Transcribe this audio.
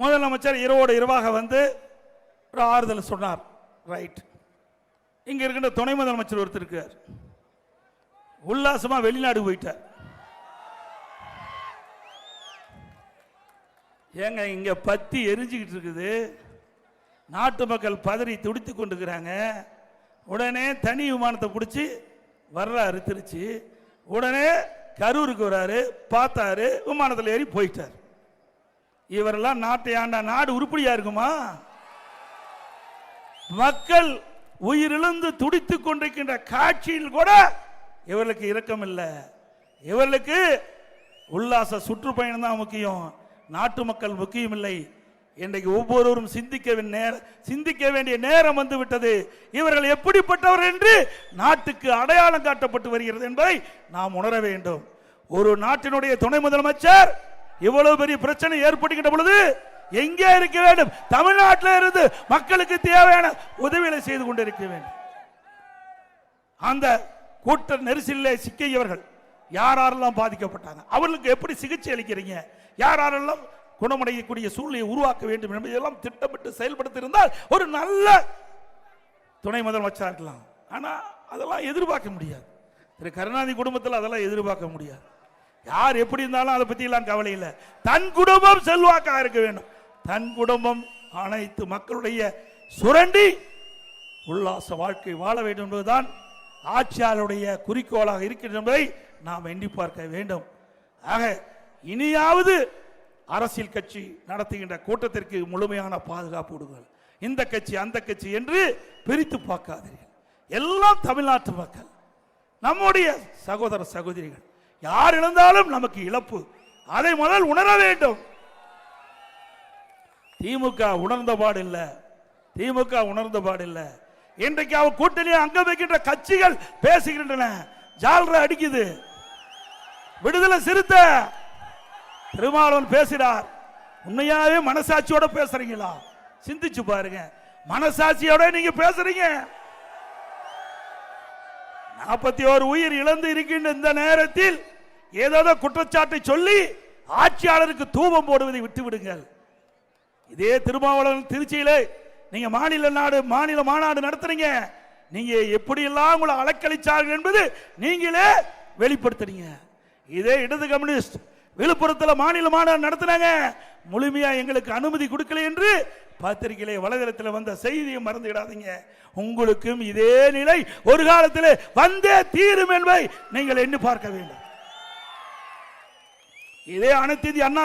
முதலமைச்சர் இரவோடு இரவாக வந்து ஒரு ஆறுதல் சொன்னார். ரைட் இங்க இருக்கின்ற துணை முதலமைச்சர் ஒருத்தர் இருக்கார். உல்லாசமா வெளிநாடு போயிட்டார். ஏங்க இங்க பத்தி எரிஞ்சுக்கிட்டு இருக்குது. நாட்டு மக்கள் பதறி துடித்து கொண்டுக்கிறாங்க உடனே தனி விமானத்தை பிடிச்சி வர்றாரு திருச்சி. உடனே கரூருக்கு வராரு பார்த்தாரு விமானத்தில் ஏறி போயிட்டார். இவரெல்லாம் நாட்டை ஆண்டா நாடு உருப்படியா இருக்குமா? மக்கள் உயிரிழந்து துடித்துக் கொண்டிருக்கின்ற காட்சியில் கூட இவர்களுக்கு இரக்கம் இல்லை. இவர்களுக்கு உல்லாச சுற்றுப்பயணம் தான் முக்கியம். நாட்டு மக்கள் முக்கியம் இல்லை. இன்றைக்கு ஒவ்வொருவரும் சிந்திக்க நேர- சிந்திக்க வேண்டிய நேரம் வந்து விட்டது இவர்கள் எப்படிப்பட்டவர் என்று நாட்டுக்கு அடையாளம் காட்டப்பட்டு வருகிறது என்பதை நாம் உணர வேண்டும். ஒரு நாட்டினுடைய துணை முதலமைச்சர் இவ்வளவு பெரிய பிரச்சனை ஏற்படுகின்ற பொழுது எங்கே இருக்க வேண்டும்? தமிழ்நாட்டில் இருந்து மக்களுக்கு தேவையான உதவிகளை செய்து கொண்டிருக்க வேண்டும். அந்த கூட்ட நெரிசலிலே சிக்கியவர்கள் யாரெல்லாம் பாதிக்கப்பட்டாங்க? அவர்களுக்கு எப்படி சிகிச்சை அளிக்கிறீங்க? யாரெல்லாம் குணமடையக்கூடிய சூழ்நிலையை உருவாக்க வேண்டும் என்பதெல்லாம் திட்டமிட்டு செயல்படுத்தியிருந்தால் ஒரு நல்ல துணை முதலமைச்சராக இருக்கலாம். ஆனால் அதெல்லாம் எதிர்பார்க்க முடியாது. திரு கருணாநிதி குடும்பத்தில் அதெல்லாம் எதிர்பார்க்க முடியாது. யார் எப்படி இருந்தாலும் அதை பற்றிலாம் கவலை இல்லை. தன் குடும்பம் செல்வாக்காக இருக்க வேண்டும். தன் குடும்பம் அனைத்து மக்களுடைய சுரண்டி உல்லாச வாழ்க்கை வாழ வேண்டும் என்பதுதான் ஆட்சியாளருடைய குறிக்கோளாக இருக்கின்ற என்பதை நாம் எண்ணி பார்க்க வேண்டும். ஆக இனியாவது அரசியல் கட்சி நடத்துகின்ற கூட்டத்திற்கு முழுமையான பாதுகாப்பு கொடுங்கள். இந்த கட்சி அந்த கட்சி என்று பிரித்து பார்க்காதீர்கள். எல்லாம் தமிழ்நாட்டு மக்கள். நம்முடைய சகோதர சகோதரிகள். யார் இழந்தாலும் நமக்கு இழப்பு. அதை முதல் உணர வேண்டும். திமுக உணர்ந்த பாடு திமுக உணர்ந்த பாடு இன்றைக்கு அவ கூட்டணியை அங்க வைக்கின்ற கட்சிகள் பேசுகின்றன. ஜால்ர அடிக்குது. விடுதலை சிறுத்த. திருமாவளவன் பேசுகிறார் உண்மையாவே மனசாட்சியோட பேசுறீங்களா? சிந்திச்சு பாருங்க. மனசாட்சியோட நீங்க பேசுறீங்க. நாற்பத்தி ஓரு உயிர் இழந்து இருக்கின்ற இந்த நேரத்தில் ஏதாவது குற்றச்சாட்டை சொல்லி ஆட்சியாளருக்கு தூபம் போடுவதை விட்டு விடுங்கள் இதே திருமாவளவன் திருச்சியிலே நீங்க மாநில நாடு மாநில மாநாடு நடத்துறீங்க. நீங்க எப்படியெல்லாம் உங்களை அலக்களிச்சார்கள் என்பது நீங்களே வெளிப்படுத்துறீங்க. இதே இடது கம்யூனிஸ்ட் விழுப்புரத்தில் மாநில மாநாடு நடத்தினாங்க. முழுமையா எங்களுக்கு அனுமதி கொடுக்கல என்று பத்திரிகையிலே வலைதளத்தில் வந்த செய்தியை மறந்துவிடாதீங்க. உங்களுக்கும் இதே நிலை ஒரு காலத்தில் வந்தே தீரும் என்பதை நீங்கள் எண்ணி பார்க்க வேண்டும். இதே அனைத்து அண்ணா